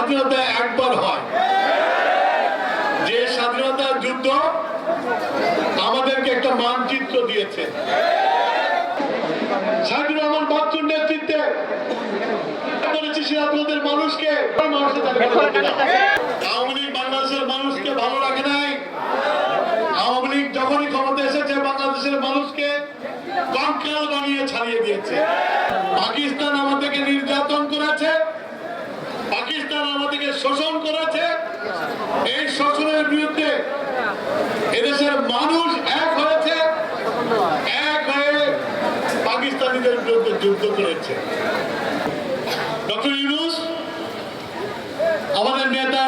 স্বাধীনতা একবার হয়। যে স্বাধীনতার যুদ্ধ আমাদেরকে একটা মানচিত্র দিয়েছে। রহমান বাচ্চুর নেতৃত্বে করেছি সিরাজগঞ্জের মানুষকে। আওয়ামী লীগ বাংলাদেশের মানুষকে ভালো রাখে নাই। আওয়ামী লীগ যখনই ক্ষমতা এসেছে, বাংলাদেশের মানুষকে কঙ্কাল বানিয়ে ছাড়িয়ে দিয়েছে। পাকিস্তান আমাদেরকে নির্যাতন করেছে পাকিস্তান আমাদেরকে শোষণ করেছে, এই শোষণের বিরুদ্ধে এদেশের মানুষ এক হয়েছে, এক হয়ে পাকিস্তানিদের বিরুদ্ধে যুদ্ধ করেছে। ডক্টর ইউনুস, আমাদের নেতা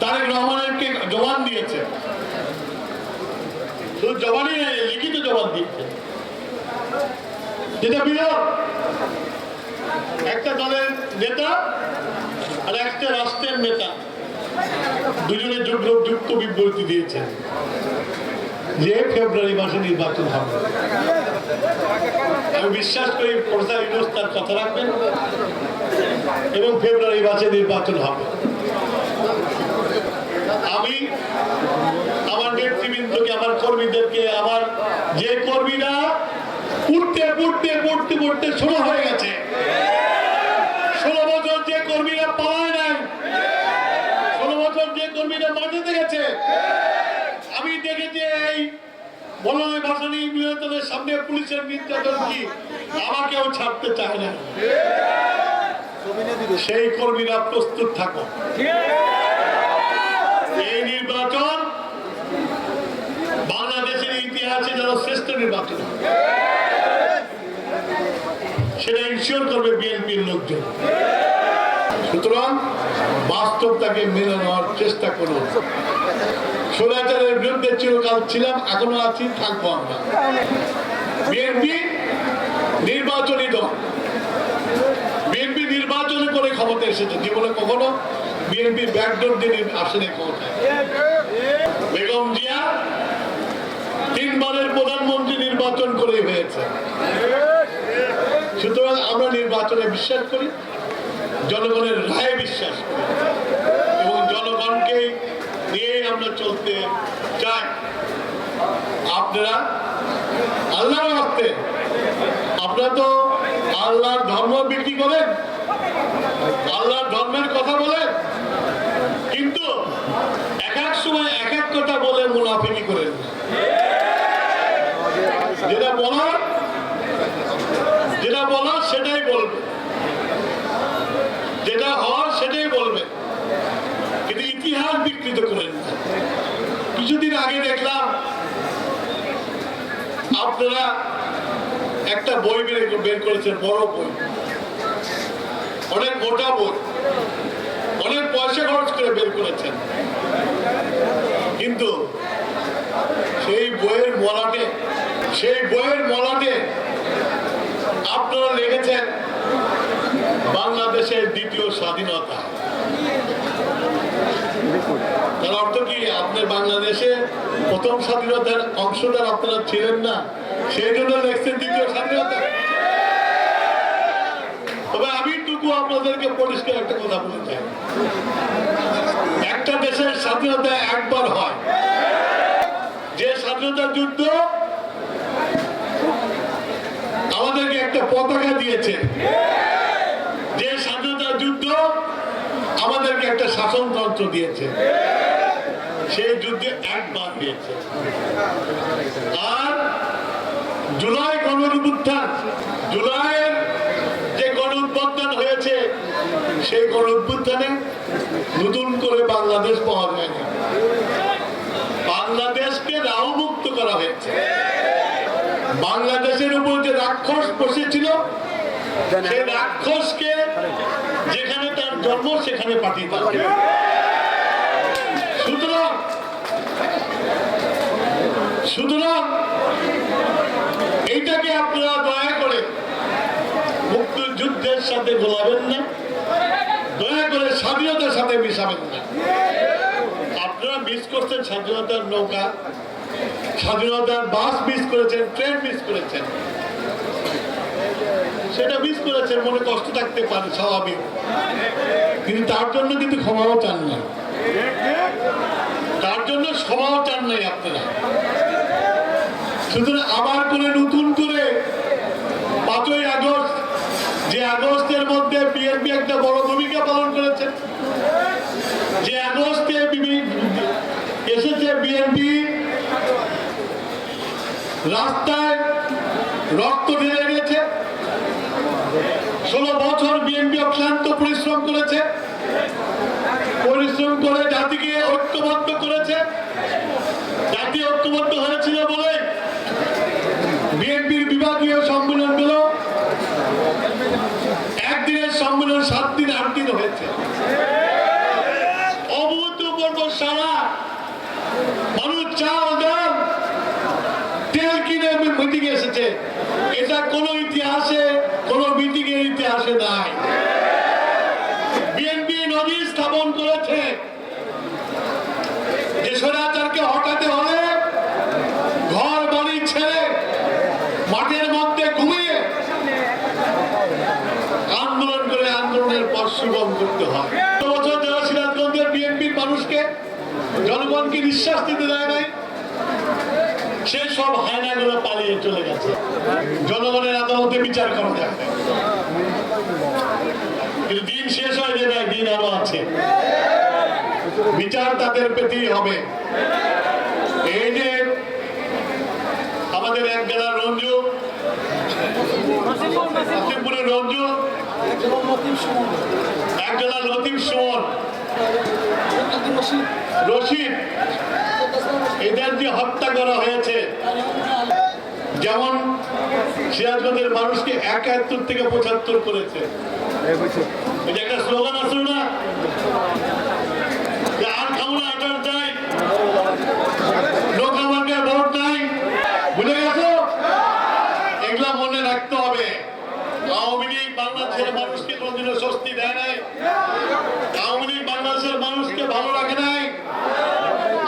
তারেক রহমানকে জবান দিয়েছে। শুধু জবানই লিখিত জবান দিয়েছে। যেটা বিরোধ একটা দলের নেতা আর একটা রাষ্ট্রের নেতা দুজনের যুগ্ম যুক্ত বিবৃতি দিয়েছে যে ফেব্রুয়ারি মাসে নির্বাচন হবে। আমি বিশ্বাস করি প্রফেসর ইউনুস তার কথা রাখবেন এবং ফেব্রুয়ারি মাসে নির্বাচন হবে। আমি আমার নেতৃবৃন্দকে, আমার কর্মীদেরকে, আমার যে কর্মীরা পড়তে পড়তে পড়তে পড়তে শুরু হয়ে গেছে ষোলো বছর যে কর্মীরা পালায় নাই ষোলো বছর যে কর্মীরা মাটিতে গেছে আমি দেখেছি এই বলয় ভাষণী নিহতদের সামনে পুলিশের নির্যাতন কি আমাকেও ছাড়তে চায় না। সেই কর্মীরা প্রস্তুত থাকো। এই নির্বাচন বাংলাদেশের ইতিহাসে যেন শ্রেষ্ঠ নির্বাচন। সেটা ইনশিওর করবে বিএনপির লোকজন। সুতরাং বাস্তবটাকে মেনে নেওয়ার চেষ্টা করুন। সোলাচারের বিরুদ্ধে চিরকাল ছিলাম, এখনও আছি, থাকব আমরা। বিএনপি নির্বাচনী দল। বিএনপি নির্বাচনে করে ক্ষমতা এসেছে, জীবনে কখনো বিএনপি ব্যাকডোর দিয়ে আসেনি ক্ষমতায়। বেগম জিয়া তিনবারের প্রধানমন্ত্রী নির্বাচন করে হয়েছে সুতরাং আমরা নির্বাচনে বিশ্বাস করি জনগণের রায়ে বিশ্বাস এবং জনগণকে নিয়ে আমরা চলতে চাই। আপনারা আল্লাহর রাখতে আপনারা তো আল্লাহর ধর্ম বিক্রি করেন, আল্লাহর ধর্মের কথা বলেন, কিন্তু এক এক সময় এক এক কথা বলে মুনাফিকি করেন যেটা বলার যেটা বলার সেটাই বলবে যেটা হওয়ার সেটাই বলবে কিন্তু ইতিহাস বিকৃত করেন না। কিছুদিন আগে দেখলাম আপনারা একটা বই বের করেছেন, বড় বই। অনেক মোটা বই। অনেক পয়সা খরচ করে বের করেছেন। কিন্তু সেই বইয়ের মলাটে, সেই বইয়ের মলাটে আপনারা লিখেছেন বাংলাদেশের দ্বিতীয় স্বাধীনতা। তার অর্থ কি? আপনি বাংলাদেশে প্রথম স্বাধীনতার আপনারা ছিলেন না, সেই জন্য দ্বিতীয় স্বাধীনতা। তবে আমি টুকু আপনাদেরকে পরিষ্কার একটা কথা বলতে চাই। একটা দেশের স্বাধীনতা একবার হয়। যে স্বাধীনতা যুদ্ধ আমাদেরকে একটা পতাকা দিয়েছে যে স্বাধীনতা যুদ্ধ আমাদেরকে একটা শাসনতন্ত্র দিয়েছে। সেই যুদ্ধে একবার দিয়েছে আর জুলাই গণ উত্থান জুলাইয়ের যে হয়েছে, সেই নতুন করে বাংলাদেশ পাওয়া যায়নি বাংলাদেশকে রাহুমুক্ত করা হয়েছে। বাংলাদেশের উপর যে রাক্ষস বসেছিল সেই রাক্ষসকে জন্ম সেখানে পাঠিয়ে সুতরাং সুতরাং এইটাকে আপনারা দয়া করে মুক্তিযুদ্ধের সাথে গোলাবেন না দয়া করে স্বাধীনতার সাথে মিশাবেন না। আপনারা মিস করছেন স্বাধীনতার নৌকা স্বাধীনতার বাস মিস করেছেন ট্রেন মিস করেছেন। সেটা মিস করেছেন, মনে কষ্ট থাকতে পারে, স্বাভাবিক। কিন্তু তার জন্য কিন্তু ক্ষমাও চান না। তার জন্য ক্ষমাও চান নাই আপনারা। সুতরাং আবার করে নতুন করে পাঁচই আগস্ট, যে আগস্টের মধ্যে বিএনপি একটা বড় ভূমিকা পালন করেছে যে আগস্টে এসেছে বিএনপি রাস্তায় রক্ত ঢেলে ষোলো বছর বিএনপি অক্লান্ত পরিশ্রম করেছে। পরিশ্রম করে জাতিকে ঐক্যবদ্ধ করেছে। জাতি ঐক্যবদ্ধ হয়েছিল বলে বিএনপির বিভাগীয় সম্মেলনগুলো একদিনের সম্মেলন সাত দিন আট দিন হয়েছে। অভূতপূর্ব সারা মানুষ চাল ডাল তেল কিনে মিটিং এসেছে। এটা কোন ইতিহাসে ইতিহাসে নাই বিএনপি নদী স্থাপন করেছে। যে হটাতে হলে ঘর, বাড়ি ছেড়ে মাঠের মধ্যে ঘুমিয়ে আন্দোলন করে আন্দোলনের পর সুগম করতে হয়। বছর যারা সিরাজগঞ্জের বিএনপির মানুষকে জনগণকে নিঃশ্বাস দিতে দেয় নাই। সে সব হায়নাগুলো পালিয়ে চলে গেছে। জনগণের আদালতে বিচার করা যাবে কিন্তু দিন শেষ হয়ে যায় দিন আরও আছে। বিচার তাদের পেতেই হবে। এই যে আমাদের এক জেলার রঞ্জু কাশিমপুরের রঞ্জু, এক জেলার লতিফ সুমন, রশিদ, এদের হত্যা করা হয়েছে। যেমন সিরাজগঞ্জের মানুষকে একাত্তর থেকে পঁচাত্তর করেছে। একটা স্লোগান না? রাখতে হবে। আওয়ামী লীগ বাংলাদেশের মানুষকে স্বস্তি দেয় নাই। আওয়ামী বাংলাদেশের মানুষকে ভালো রাখে নাই।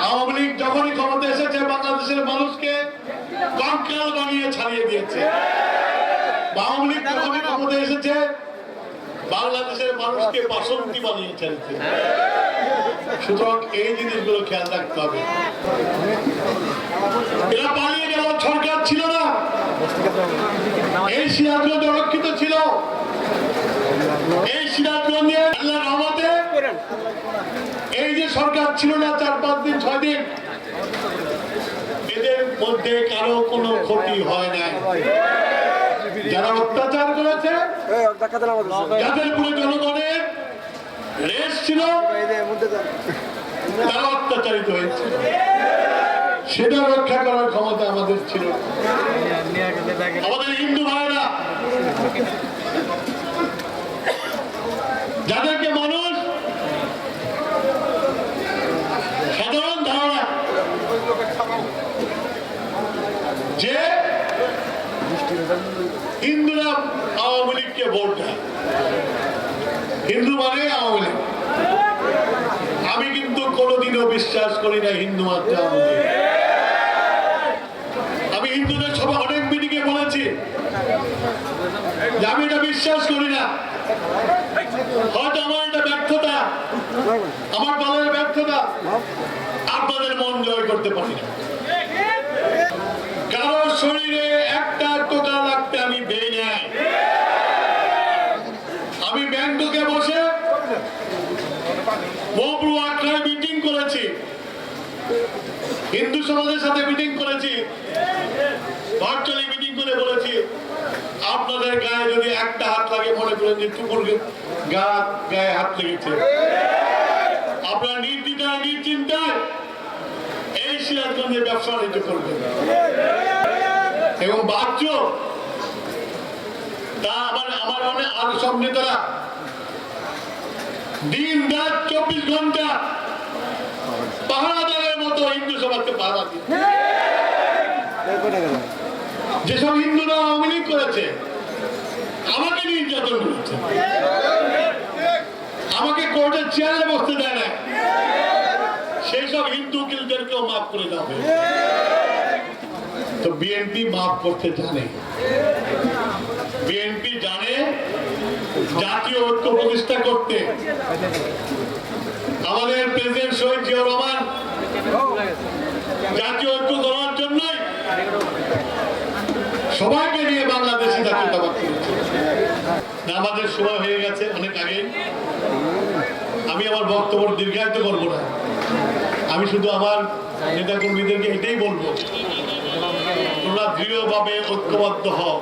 আওয়ামী লীগ যখনই ক্ষমতা এসেছে বাংলাদেশের মানুষকে কঙ্কাল বানিয়ে ছাড়িয়ে দিয়েছে। আওয়ামী লীগ যখনই ক্ষমতা এসেছে, বাংলাদেশের মানুষকে বাসন্তী বানিয়ে ছেড়েছে সুতরাং এই জিনিসগুলো খেয়াল রাখতে হবে। এরা পালিয়ে যাওয়ার সরকার ছিল না। এই সিরাজগঞ্জ অরক্ষিত ছিল। এই সিরাজগঞ্জে আল্লাহ রহমতে এই যে সরকার ছিল না, চার পাঁচ দিন, ছয় দিন মধ্যে কারও কোনো ক্ষতি হয় নাই। যারা অত্যাচার করেছে যাদের পুরো জনগণের রেস ছিল তারা অত্যাচারিত হয়েছে। সেটা রক্ষা করার ক্ষমতা আমাদের ছিল। আমাদের হিন্দু ভাইরা যাদেরকে মানুষ সাধারণ ধারণা যে হিন্দুরা আওয়ামী লীগকে ভোট দেয় হিন্দু মানে আওয়ামী আমি কিন্তু কোনোদিনও বিশ্বাস করি না হিন্দু মাত্র। আমি হিন্দুদের সভা অনেক মিটিংয়ে বলেছি আমি এটা বিশ্বাস করি না। হয়তো আমার এটা ব্যর্থতা, আমার দলের ব্যর্থতা, আপনাদের মন জয় করতে পারি না। কারও শরীরে একটা টোকা লাগতে আমি দেই নাই আমি ব্যাংককে বসে মহাপ্রভু আখড়ায় মিটিং করেছি সমাজের সাথে মিটিং করেছি। ভার্চুয়ালি মিটিং করে বলেছি, আপনাদের গায়ে যদি একটা হাত লাগে, মনে করেন যে টুকুর গা গায়ে হাত লেগেছে। আপনারা নির্দ্বিধায়, নিশ্চিন্তায় এই সিরাজগঞ্জে ব্যবসা বাণিজ্য করবেন। এবং বাহ্য, তা আমার আমার মনে আরও সব নেতারা দিন রাত চব্বিশ ঘণ্টা মতো হিন্দু সমাজকে দিয়ে যেসব হিন্দুরা আওয়ামী লীগ করেছে আমাকে নির্যাতন করেছে। আমাকে কোর্টের চেয়ারে বসতে দেয় না সেই সব হিন্দু উকিলদেরকেও মাফ করে দেওয়া তো বিএনপি মাফ করতে জানে। বিএনপি জাতীয় ঐক্য প্রতিষ্ঠা করতে। আমাদের প্রেসিডেন্ট শহীদ জিয়া রহমান জাতীয় ঐক্য করার জন্যই সবাইকে নিয়ে বাংলাদেশে জাতীয়তাবাদ করেছে। আমাদের সময় হয়ে গেছে অনেক আগে আমি আমার বক্তব্য দীর্ঘায়িত করব না। আমি শুধু আমার নেতা কর্মীদেরকে এটাই বলব, তোমরা দৃঢ়ভাবে ঐক্যবদ্ধ হও।